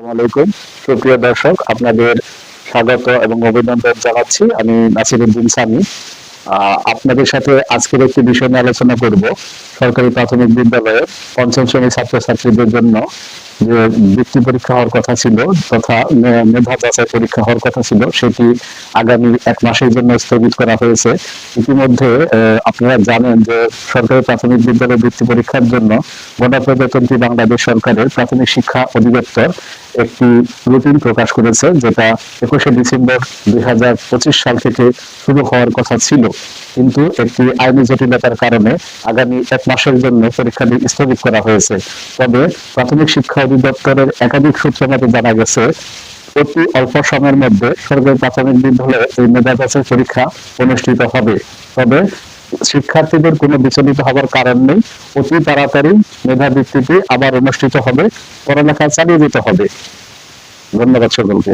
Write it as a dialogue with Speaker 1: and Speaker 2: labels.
Speaker 1: আলাইকুম সুপ্রিয় দর্শক, আপনাদের স্বাগত এবং অভিনন্দন জানাচ্ছি। আমি নাসিরুদ্দিন সামি। আপনাদের সাথে আজকের একটি বিষয় নিয়ে আলোচনা করব। সরকারি প্রাথমিক বিদ্যালয়ের পঞ্চম শ্রেণির ছাত্রছাত্রীদের জন্য। যে বৃত্তি পরীক্ষা হওয়ার কথা ছিল তথা মেধা যাচাই পরীক্ষা হওয়ার কথা ছিল, সেটি আগামী এক মাসের জন্য স্থগিত করা হয়েছে। ইতিমধ্যে আপনারা জানেন যে সরকারি প্রাথমিক বিদ্যালয় বৃত্তি পরীক্ষার জন্য গণপ্রজাতন্ত্রী বাংলাদেশ সরকারের প্রাথমিক শিক্ষা অধিদপ্তর একটি রুটিন প্রকাশ করেছে, যেটা একুশে ডিসেম্বর দুই হাজার পঁচিশ সাল থেকে শুরু হওয়ার কথা ছিল। কিন্তু একটি আইনি জটিলতার কারণে আগামী এক মাসের জন্য পরীক্ষাটি স্থগিত করা হয়েছে। তবে প্রাথমিক শিক্ষা অধিদপ্তরের একাধিক সূত্র জানা গেছে, অতি অল্প সময়ের মধ্যে সরকারি প্রাথমিক বিদ্যালয়ে এই মেধা পরীক্ষা অনুষ্ঠিত হবে। তবে শিক্ষার্থীদের কোনো বিচলিত হবার কারণ নেই। অতি তাড়াতাড়ি মেধা ভিত্তিতে আবার অনুষ্ঠিত হবে। পড়ালেখা চালিয়ে যেতে হবে। ধন্যবাদ সকলকে।